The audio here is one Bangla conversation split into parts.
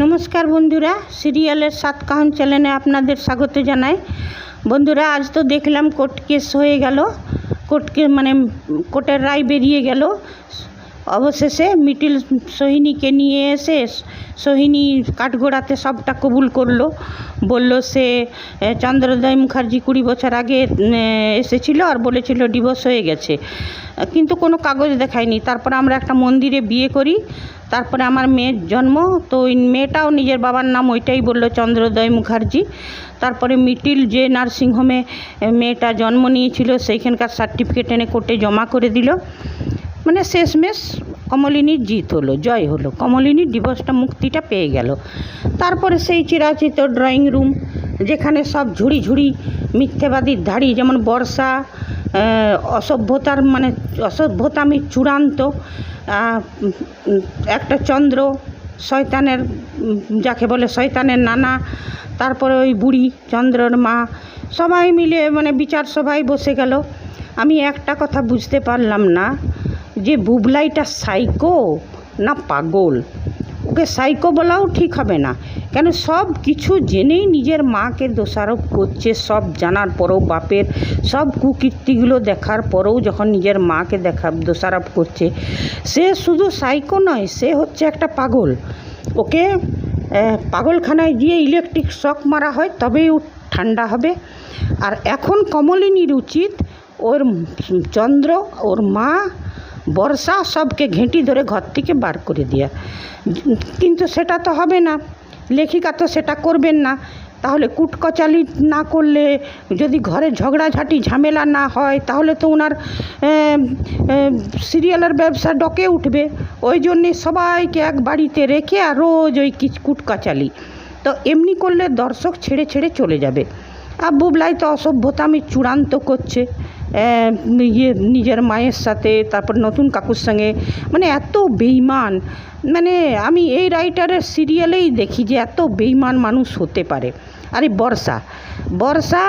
নমস্কার বন্ধুরা, সিরিয়ালের সাত কাহন চ্যানেলে আপনাদের স্বাগত জানাই। বন্ধুরা, আজ তো দেখলাম কোর্ট কেস হয়ে গেল। কোর্ট কে মানে কোর্টের রায় বেরিয়ে গেল। অবশেষে মিটিল সোহিনীকে নিয়ে এসে সোহিনী কাঠগোড়াতে সবটা কবুল করল। বলল সে চন্দ্রোদয় মুখার্জি কুড়ি বছর আগে এসেছিল আর বলেছিল ডিভোর্স হয়ে গেছে। কিন্তু কোনো কাগজ দেখায়নি। তারপর আমরা একটা মন্দিরে বিয়ে করি। তারপরে আমার মেয়ের জন্ম, তো ওই মেয়েটাও নিজের বাবার নাম ওইটাই বলল চন্দ্রোদয় মুখার্জি। তারপরে মিটিল যে নার্সিংহোমে মেয়েটা জন্ম নিয়েছিল, সেইখানকার সার্টিফিকেট এনে কোর্টে জমা করে দিল। মানে শেষমেশ কমলিনীর জিত হলো, জয় হলো। কমলিনীর ডিভোর্সটা মুক্তিটা পেয়ে গেল। তারপরে সেই চিরাচিত ড্রয়িং রুম যেখানে সব ঝুড়ি ঝুড়ি মিথ্যেবাদীর ধাড়ি, যেমন বর্ষা অসভ্যতার মানে অসভ্যতামি চূড়ান্ত একটা চন্দ্র, শয়তানের যাকে বলে শয়তানের নানা, তারপরে ওই বুড়ি, চন্দ্রর মা, সবাই মিলে মানে বিচার সভায় বসে গেল। আমি একটা কথা বুঝতে পারলাম না, যে বুবলাইটা সাইকো না পাগল? ওকে সাইকো বলাও ঠিক হবে না। কেন সব কিছু জেনেই নিজের মাকে দোষারোপ করছে, সব জানার পরেও বাপের, সব কুকীর্তিগুলো দেখার পরেও যখন নিজের মাকে দেখা, দোষারোপ করছে, সে শুধু সাইকো নয়, সে হচ্ছে একটা পাগল। ওকে পাগলখানায় গিয়ে ইলেকট্রিক শক মারা হয়, তবেই ও ঠান্ডা হবে। আর এখন কমলিনীর উচিত, ওর চন্দ্র, ওর মা বর্ষা সবকে ঘেঁটি ধরে ঘর থেকে বার করে দেওয়া কিন্তু সেটা তো হবে না। লেখিকা তো সেটা করবেন না। তাহলে কুটকচালি না করলে যদি ঘরে ঝগড়াঝাটি ঝামেলা না হয়, তাহলে তো ওনার সিরিয়ালের ব্যবসা ডকে উঠবে। ওই জন্যে সবাইকে এক বাড়িতে রেখে আর রোজ ওই কিচ কুটকাচালি তো এমনি করলে দর্শক ছেড়ে ছেড়ে চলে যাবে। আর বুবলাই তো অসভ্যতামি চূড়ান্ত করছে। ইয়ে নিজের মায়ের সাথে, তারপর নতুন কাকুর সঙ্গে। মানে এত বেইমান। মানে আমি এই রাইটারের সিরিয়ালেই দেখি যে এত বেইমান মানুষ হতে পারে। আরে বর্ষা বর্ষা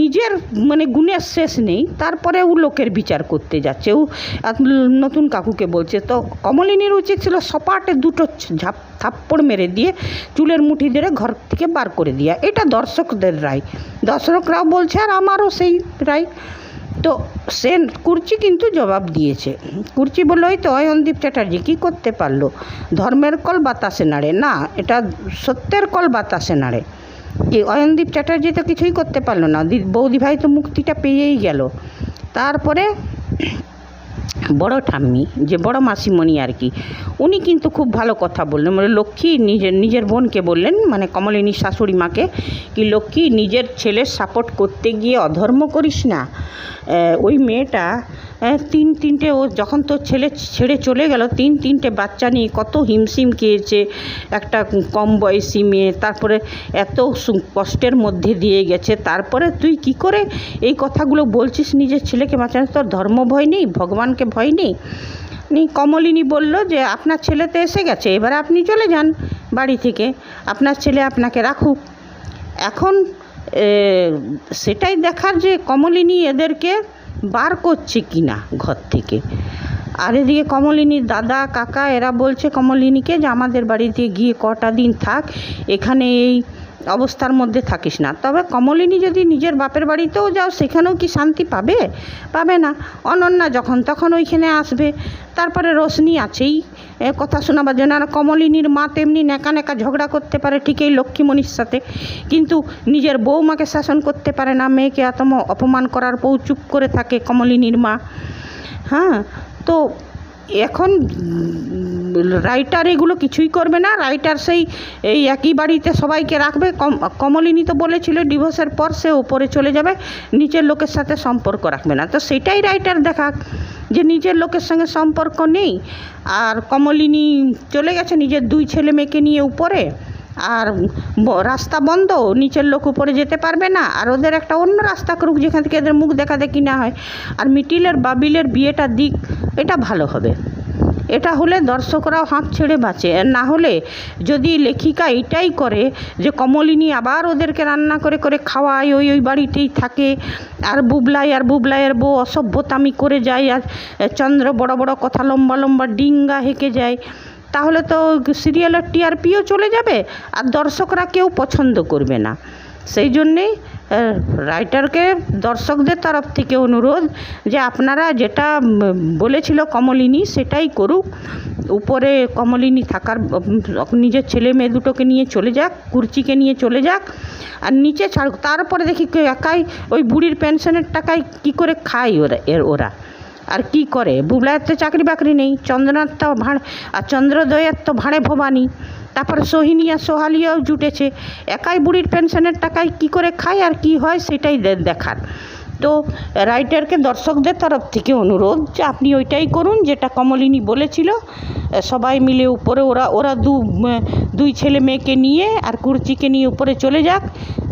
নিজের মানে গুণের শেষ নেই, তারপরে ও লোকের বিচার করতে যাচ্ছে। ও নতুন কাকুকে বলছে, তো কমলিনীর উচিত ছিল সপাটে দুটো ঝাপ, থাপ্পড় মেরে দিয়ে চুলের মুঠি ধরে ঘর থেকে বার করে দেওয়া এটা দর্শকদের রায়। দর্শকরাও বলছে, আর আমারও সেই রায়। তো সে কুর্চি কিন্তু জবাব দিয়েছে। কুর্চি বলল ওই তো অয়নদীপ চ্যাটার্জি, কী করতে পারল? ধর্মের কল বাতাসে নাড়ে। না, এটা সত্যের কল বাতাসে নাড়ে। কি, অয়নদীপ চ্যাটার্জি তো কিছুই করতে পারল না। দি- বৌদি ভাই তো মুক্তিটা পেয়েই গেল। তারপরে বড় ঠাম্মি, যে বড় মাসিমণি আর কি, উনি কিন্তু খুব ভালো কথা বললেন। মানে লক্ষ্মী নিজের নিজের বোনকে বললেন মানে কমলিনীর শাশুড়ি মাকে, কি লক্ষ্মী নিজের ছেলের সাপোর্ট করতে গিয়ে অধর্ম করিস না। ওই মেয়েটা তিন তিনটে ও যখন তোর ছেলে ছেড়ে চলে গেল, তিন তিনটে বাচ্চা নিয়ে কত হিমশিম খেয়েছে, একটা কম বয়সী মেয়ে, তারপরে এত কষ্টের মধ্যে দিয়ে গেছে, তারপরে তুই কি করে এই কথাগুলো বলছিস? নিজের ছেলেকে বাঁচানো তোর ধর্ম ভয় নেই, ভগবানকে ভয় নেই নি কমলিনী বলল যে, আপনার ছেলে তো এসে গেছে, এবারে আপনি চলে যান বাড়ি থেকে। আপনার ছেলে আপনাকে রাখুক। এখন সেটাই দেখার যে কমলিনী এদেরকে বার করছে কি না ঘর থেকে। আর এদিকে কমলিনীর দাদা, কাকা, এরা বলছে কমলিনীকে যে, আমাদের বাড়িতে গিয়ে কটা দিন থাক, এখানে এই অবস্থার মধ্যে থাকিস না। তবে কমলিনী যদি নিজের বাপের বাড়িতেও যাও, সেখানেও কি শান্তি পাবে? পাবে না। অনন্যা যখন তখন ওইখানে আসবে। তারপরে রোশনি আছেই। কথা শোনাবার জন্য আর কমলিনীর মা তেমনি নেকা নেকা ঝগড়া করতে পারে ঠিক এই লক্ষ্মীমণির সাথে। কিন্তু নিজের বউমাকে শাসন করতে পারে না। মেয়েকে এত অপমান করার পর চুপ করে থাকে কমলিনীর মা। হ্যাঁ তো এখন রাইটার এগুলো কিছুই করবে না। রাইটার সেই এই একই বাড়িতে সবাইকে রাখবে। কম, কমলিনী তো বলেছিল ডিভোর্সের পর সে উপরে চলে যাবে। নিচের লোকের সাথে সম্পর্ক রাখবে না। তো সেটাই রাইটার দেখাক যে নিজের লোকের সঙ্গে সম্পর্ক নেই। আর কমলিনী চলে গেছে নিজের দুই ছেলে মেয়েকে নিয়ে উপরে। আর রাস্তা বন্ধ, নিচের লোক উপরে যেতে পারবে না, আর ওদের একটা অন্য রাস্তা করুক যেখান থেকে এদের মুখ দেখা দেখি না হয়। আর মিটিলের বাবিলের বিয়েটা দিক, এটা ভালো হবে। এটা হলে দর্শকরাও হাঁপ ছেড়ে বাঁচে। না হলে যদি লেখিকা এটাই করে যে কমলিনী আবার ওদেরকে রান্না করে করে খাওয়ায়, ওই ওই বাড়িতেই থাকে, আর বুবলাই, আর বুবলাইয়ের বউ অসভ্যতামি করে যায়, আর চন্দ্র বড় বড় কথা লম্বা লম্বা ডিঙ্গা হেঁকে যায় তাহলে তো সিরিয়ালের টিআরপিও চলে যাবে আর দর্শকরা কেউ পছন্দ করবে না। সেই জন্যেই রাইটারকে দর্শকদের তরফ থেকে অনুরোধ যে আপনারা যেটা বলেছিল কমলিনী সেটাই করুক। উপরে কমলিনী থাকার নিজের ছেলে মেয়ে দুটোকে নিয়ে চলে যাক, কুর্চিকে নিয়ে চলে যাক, আর নিচে ছাড়ুক। তারপরে দেখি একাই ওই বুড়ির পেনশনের টাকায় কি করে খায় ওরা, এর ওরা। আর কি করে? বুবলায়ের তো চাকরি বাকরি নেই, চন্দ্রনাথ তো ভাঁড়, আর চন্দ্রোদয়ের তো ভাঁড়ে ভবানী। তারপরে সোহিনী আর সোহালিয়াও জুটেছে। একাই বুড়ির পেনশনের টাকায় কি করে খায় আর কি হয় সেটাই দেখার। তো রাইটারকে দর্শকদের তরফ থেকে অনুরোধ যে আপনি ওইটাই করুন যেটা কমলিনী বলেছিল। সবাই মিলে উপরে ওরা ওরা দু দুই ছেলে মেয়েকে নিয়ে আর কুর্চিকে নিয়ে উপরে চলে যাক।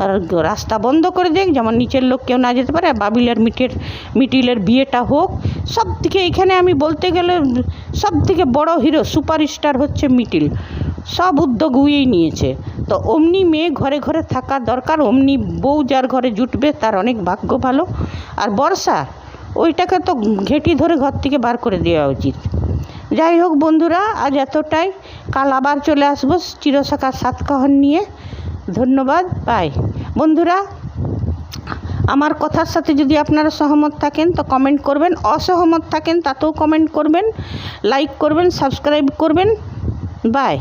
আর রাস্তা বন্ধ করে দেখ যেমন নিচের লোক কেউ না যেতে পারে, আর বাবিলের মিটের মিটিলের বিয়েটা হোক। সব থেকে এখানে আমি বলতে গেলে সব থেকে বড় হিরো, সুপারস্টার হচ্ছে মিটিল। সব উদ্যোগ উইয়েই নিয়েছে। তো অমনি মেয়ে ঘরে ঘরে থাকা দরকার, অমনি বউ যার ঘরে জুটবে তার অনেক ভাগ্য ভালো। আর বর্ষা, ওইটাকে তো ঘেঁটি ধরে ঘর থেকে বার করে দেওয়া উচিত। যাই হোক বন্ধুরা, আজ এতটাই। কাল আবার চলে আসব চিরশাখার সাতকাহন নিয়ে। ধন্যবাদ বাই বন্ধুরা, আমার কথার সাথে যদি আপনারা সহমত থাকেন, তো কমেন্ট করবেন। অসহমত থাকেন, তাতেও কমেন্ট করবেন। লাইক করবেন সাবস্ক্রাইব করবেন। বাই